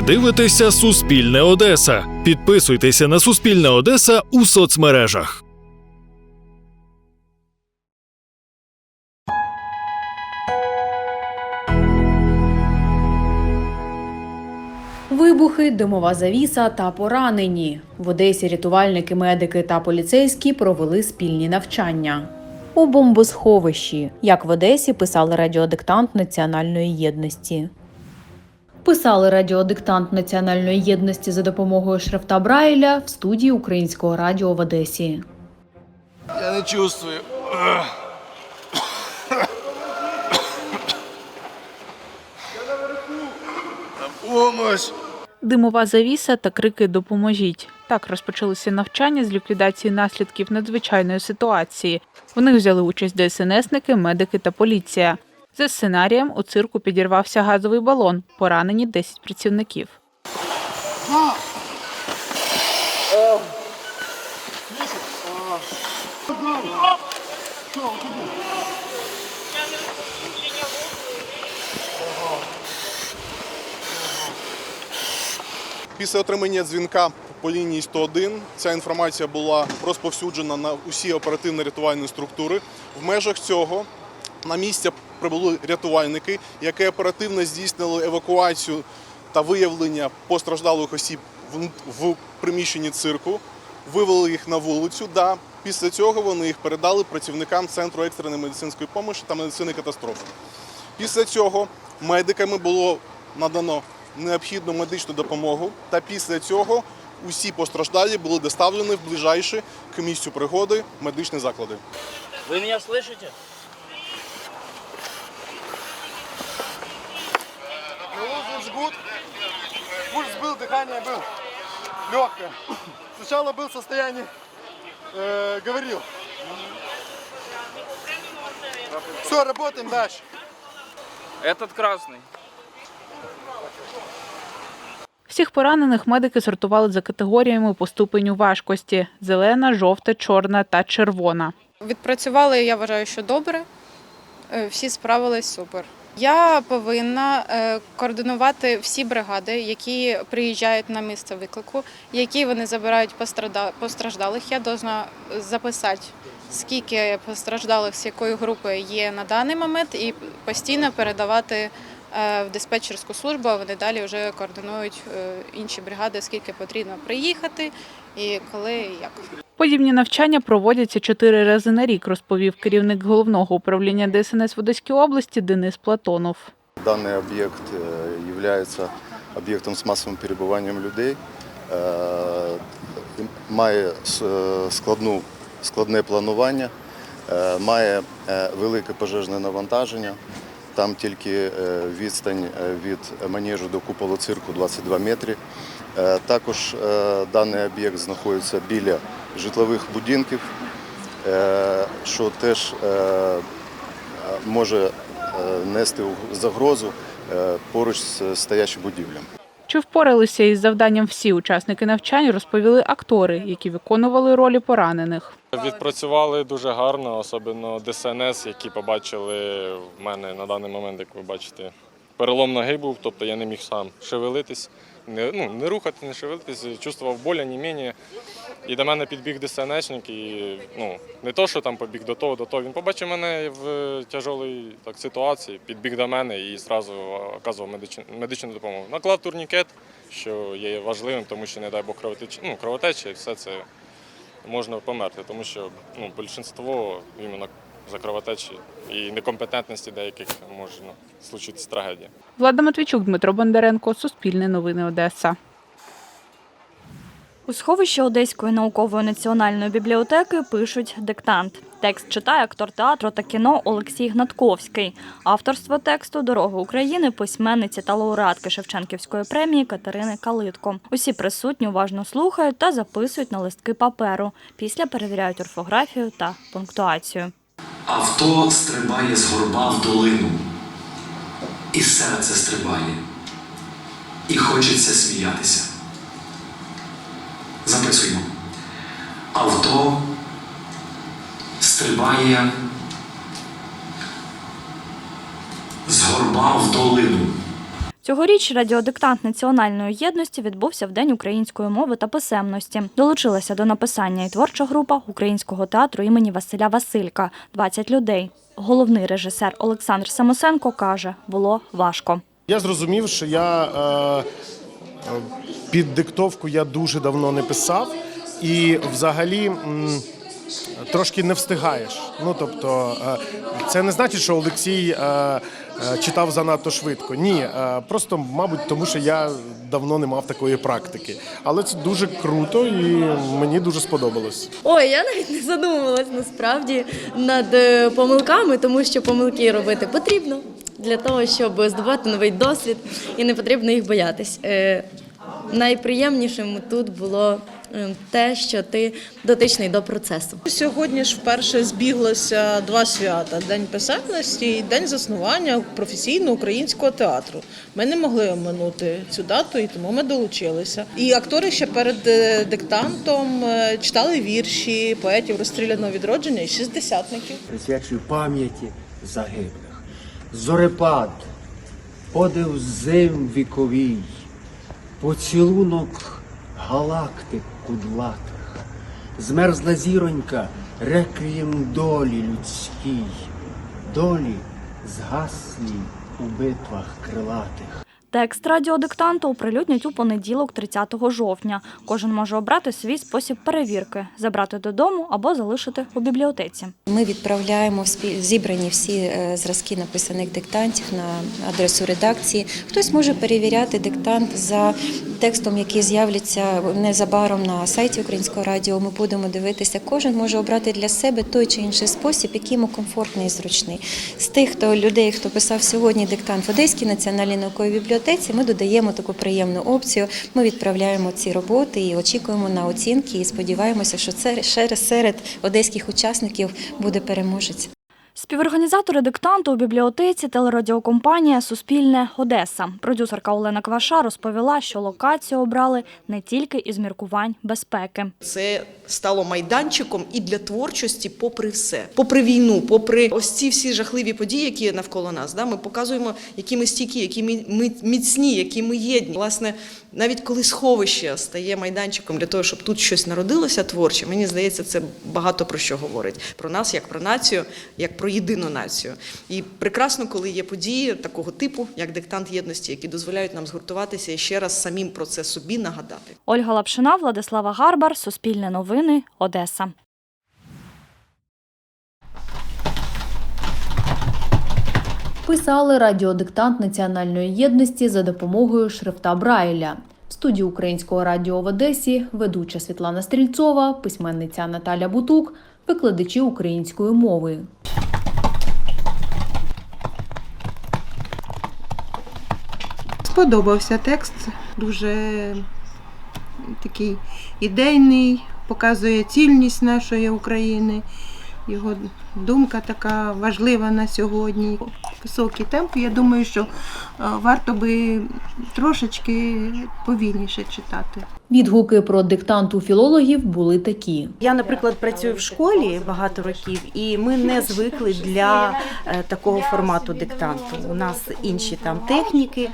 Ви дивитеся Суспільне Одеса. Підписуйтеся на Суспільне Одеса у соцмережах. Вибухи, димова завіса та поранені. В Одесі рятувальники, медики та поліцейські провели спільні навчання. У бомбосховищі, як в Одесі писали радіодиктант національної єдності. Писали радіодиктант національної єдності за допомогою шрифта Брайля в студії Українського радіо в Одесі. Я не чувствую. Помощь. Димова завіса та крики Допоможіть. Так розпочалися навчання з ліквідації наслідків надзвичайної ситуації. В них взяли участь ДСНСники, медики та поліція. За сценарієм у цирку підірвався газовий балон. Поранені 10 працівників. Після отримання дзвінка по лінії 101 ця інформація була розповсюджена на усі оперативно-рятувальні структури. В межах цього на місце прибули рятувальники, які оперативно здійснили евакуацію та виявлення постраждалих осіб в, приміщенні цирку, вивели їх на вулицю. Да. Після цього вони їх передали працівникам Центру екстреної медицинської допомоги та медицини катастрофи. Після цього медиками було надано необхідну медичну допомогу, та після цього усі постраждалі були доставлені в ближайші к місцю пригоди медичні заклади. Вы меня слышите? Мелодия жгут. Пульс был, дыхание был. Легкое. Сначала был в состоянии, э, говорил. Все, работаем дальше. Этот красный. Всіх поранених медики сортували за категоріями по ступеню важкості: зелена, жовта, чорна та червона. Відпрацювали, я вважаю, що добре. Е, Всі справились супер. Я повинна е, координувати всі бригади, які приїжджають на місце виклику, які вони забирають постраждалих. Я повинна записати, скільки постраждалих з якої групи є на даний момент, і постійно передавати е, в диспетчерську службу. а Вони далі вже координують е, інші бригади, скільки потрібно приїхати і коли і як. Подібні навчання проводяться чотири рази на рік, розповів керівник головного управління ДСНС в Одеській області Денис Платонов. Даний об'єкт є об'єктом з масовим перебуванням людей, е, має складну, складне планування, е, має е, велике пожежне навантаження. Там тільки е, відстань е, від манежу до куполу цирку 22 метри. Е, Також е, даний об'єкт знаходиться біля житлових будинків, е, що теж е, може е, нести загрозу поруч з стоячим будівлям. Чи впоралися із завданням всі учасники навчань, розповіли актори, які виконували ролі поранених. Відпрацювали дуже гарно, особливо ДСНС, які побачили в мене на даний момент, як ви бачите, перелом ноги був, тобто я не міг сам шевелитись, не, ну, не рухати, не шевелитись, чувствував болі, німення. І до мене підбіг ДСНСник, і ну, не то, що там побіг до того, до того. Він побачив мене в тяжелій так, ситуації, підбіг до мене і одразу оказував медичну, медичну допомогу. Наклав турнікет, що є важливим, тому що, не дай Бог, кровотечі, ну, кровотеча і все це можна померти, тому що ну, більшість іменно за кровотечі і некомпетентності деяких може ну, случитися трагедія. Влада Матвійчук, Дмитро Бондаренко, Суспільне новини Одеса. У сховищі Одеської наукової національної бібліотеки пишуть диктант. Текст читає актор театру та кіно Олексій Гнатковський. Авторство тексту Дорога України письменниці та лауреатки Шевченківської премії Катерини Калитко. Усі присутні уважно слухають та записують на листки паперу. Після перевіряють орфографію та пунктуацію. Авто стрибає з горба в долину, і серце стрибає, і хочеться сміятися. Записуємо. Авто стрибає з горба в долину. Цьогоріч радіодиктант національної єдності відбувся в День української мови та писемності. Долучилася до написання і творча група українського театру імені Василя Василька 20 людей. Головний режисер Олександр Самосенко каже, було важко. Я зрозумів, що я е, під диктовку я дуже давно не писав, і взагалі трошки не встигаєш. Ну тобто, е, це не значить, що Олексій е, е, читав занадто швидко. Ні, просто, мабуть, тому що я давно не мав такої практики. Але це дуже круто і мені дуже сподобалось. Ой, я навіть не задумувалась насправді над помилками, тому що помилки робити потрібно для того, щоб здобувати новий досвід, і не потрібно їх боятись. Е, Найприємнішим тут було е, те, що ти дотичний до процесу. Сьогодні ж вперше збіглося два свята: День писемності і День заснування професійного українського театру. Ми не могли оминути цю дату, і тому ми долучилися. І актори ще перед е, диктантом читали вірші поетів розстріляного відродження і шістдесятників. присвячую пам'яті загиблих. Зорепад, подив зим віковій, поцілунок галактик кудлатих, змерзла зіронька, реквієм долі людській, долі згаслі у битвах крилатих. Текст радіодиктанту оприлюднять у понеділок, 30 жовтня. Кожен може обрати свій спосіб перевірки, забрати додому або залишити у бібліотеці. Ми відправляємо зібрані всі е, зразки написаних диктантів на адресу редакції. Хтось може перевіряти диктант за текстом, який з'являться незабаром на сайті Українського радіо. Ми будемо дивитися. Кожен може обрати для себе той чи інший спосіб, який йому комфортний і зручний. З тих хто людей, хто писав сьогодні диктант в Одеській національній науковій бібліотеці, ми додаємо таку приємну опцію. Ми відправляємо ці роботи і очікуємо на оцінки. І сподіваємося, що це серед одеських учасників буде переможець. Співорганізатори диктанту у бібліотеці телерадіокомпанія Суспільне Одеса. Продюсерка Олена Кваша розповіла, що локацію обрали не тільки із міркувань безпеки. Це стало майданчиком і для творчості, попри все, попри війну, попри ось ці всі жахливі події, які є навколо нас. Да, ми показуємо, які ми стійкі, які ми міцні, які ми єдні. Власне, навіть коли сховище стає майданчиком для того, щоб тут щось народилося творче, мені здається, це багато про що говорить про нас, як про націю, як про єдину націю. І прекрасно, коли є події такого типу, як диктант єдності, які дозволяють нам згуртуватися і ще раз самим про це собі нагадати. Ольга Лапшина, Владислава Гарбар, Суспільне новини, Одеса. Писали радіодиктант національної єдності за допомогою шрифта Брайля. В студії Українського радіо в Одесі ведуча Світлана Стрільцова, письменниця Наталя Бутук, викладачі української мови. Сподобався текст, дуже такий ідейний, показує цільність нашої України. Його думка така важлива на сьогодні. Високий темп. Я думаю, що е, варто би трошечки повільніше читати. Відгуки про диктант у філологів були такі. Я, наприклад, працюю в школі багато років, і ми не звикли для е, такого формату диктанту. У нас інші там техніки.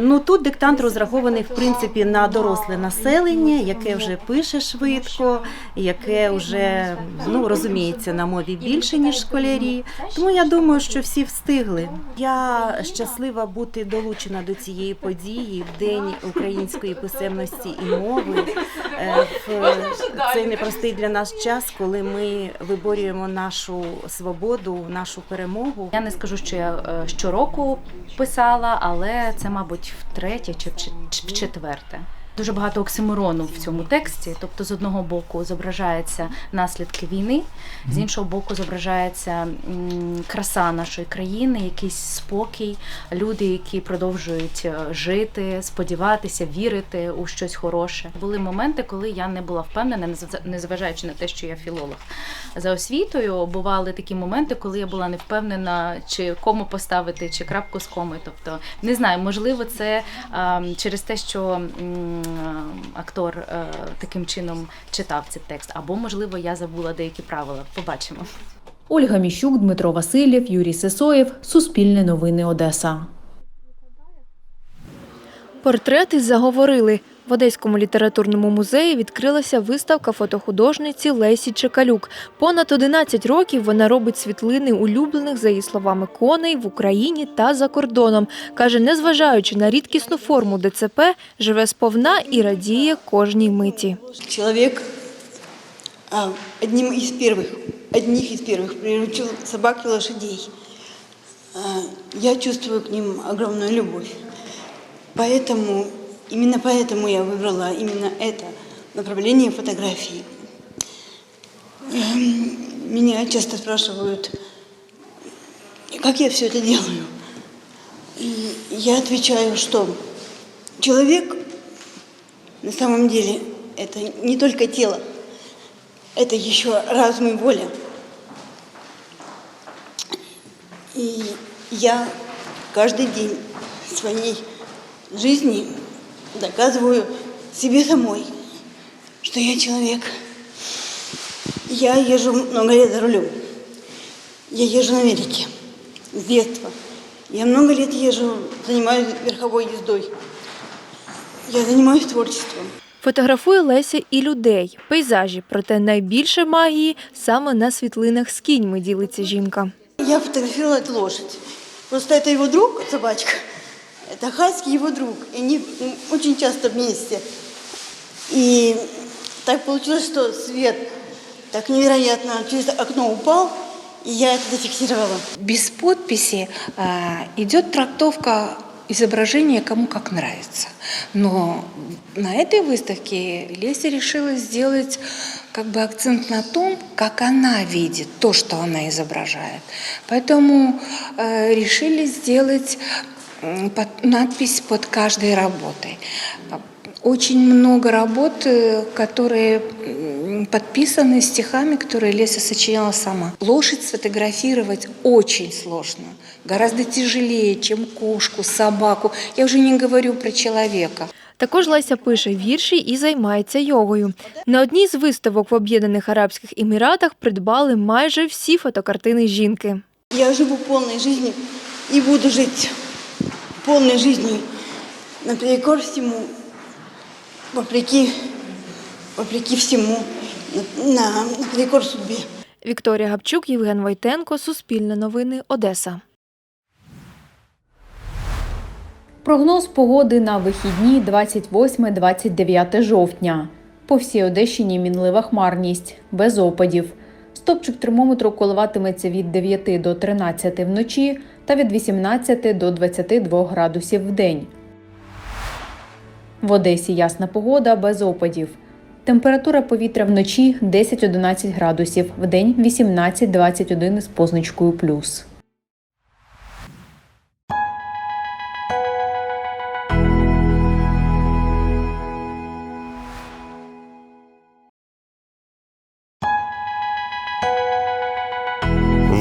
Ну тут диктант розрахований в принципі на доросле населення, яке вже пише швидко, яке вже ну розуміється на мові більше ніж школярі. Тому я думаю, що всі встигли. Я щаслива бути долучена до цієї події в день української писемності і мови е, в цей непростий для нас час, коли ми виборюємо нашу свободу, нашу перемогу. Я не скажу, що я е, щороку писала, але це, мабуть, втретє чи в четверте. Дуже багато оксиморону в цьому тексті. Тобто, з одного боку зображаються наслідки війни, з іншого боку, зображається краса нашої країни, якийсь спокій, люди, які продовжують е, жити, сподіватися, вірити у щось хороше. Були моменти, коли я не була впевнена, незв- незважаючи на те, що я філолог. За освітою бували такі моменти, коли я була не впевнена, чи кому поставити, чи крапку з коми. Тобто, не знаю, можливо, це через те, що актор е, таким чином читав цей текст, або можливо я забула деякі правила. Побачимо. Ольга Міщук, Дмитро Васильєв, Юрій Сесоєв, Суспільне новини Одеса. Портрети заговорили. В Одеському літературному музеї відкрилася виставка фотохудожниці Лесі Чекалюк. Понад 11 років вона робить світлини улюблених, за її словами, коней в Україні та за кордоном. Каже, незважаючи на рідкісну форму ДЦП, живе сповна і радіє кожній миті. Человек а, одним из первых, одних из первых приручил собак и лошадей. А, Я чувствую к ним огромную любовь. Поэтому, именно поэтому я выбрала именно это направление фотографии. Эм, Меня часто спрашивают, как я все это делаю. И я отвечаю, что человек на самом деле это не только тело, это еще разум и воля. И я каждый день своей жизни доказываю себе самой, что я человек. Я езжу много лет за рулем. Я езжу на велике с детства. Я много лет езжу, занимаюсь верховой ездой. Я занимаюсь творчеством. Фотографує Леся і людей, пейзажі, проте найбільше магії саме на світлинах з кіньми ділиться жінка. Я фотографировала эту лошадь. Просто это его друг, собачка. Это Хаски, его друг. И они очень часто вместе. И так получилось, что свет так невероятно через окно упал, и я это зафиксировала. Без подписи э, идет трактовка изображения кому как нравится. Но на этой выставке Леся решила сделать как бы акцент на том, как она видит то, что она изображает. Поэтому э, решили сделать надпись под каждой работой. Очень много работ, э, которые м, подписаны стихами, которые Леся сочиняла сама. Лошадь сфотографировать очень сложно. Гораздо тяжелее, чем кошку, собаку. Я уже не говорю про человека. Також Леся пише вірші і займається йогою. На одній з виставок в Об'єднаних Арабських Еміратах придбали майже всі фотокартини жінки. Я живу полной жизнью и буду жить полной жизнью наперекор всему, вопреки, вопреки всему, на, наперекор судьбе. Вікторія Гапчук, Євген Войтенко, Суспільне новини, Одеса. Прогноз погоди на вихідні 28-29 жовтня. По всій Одещині мінлива хмарність, без опадів. Стопчик термометру коливатиметься від 9 до 13 вночі та від 18 до 22 градусів в день. В Одесі ясна погода без опадів. Температура повітря вночі 10-11 градусів, день 18-21 з позначкою плюс.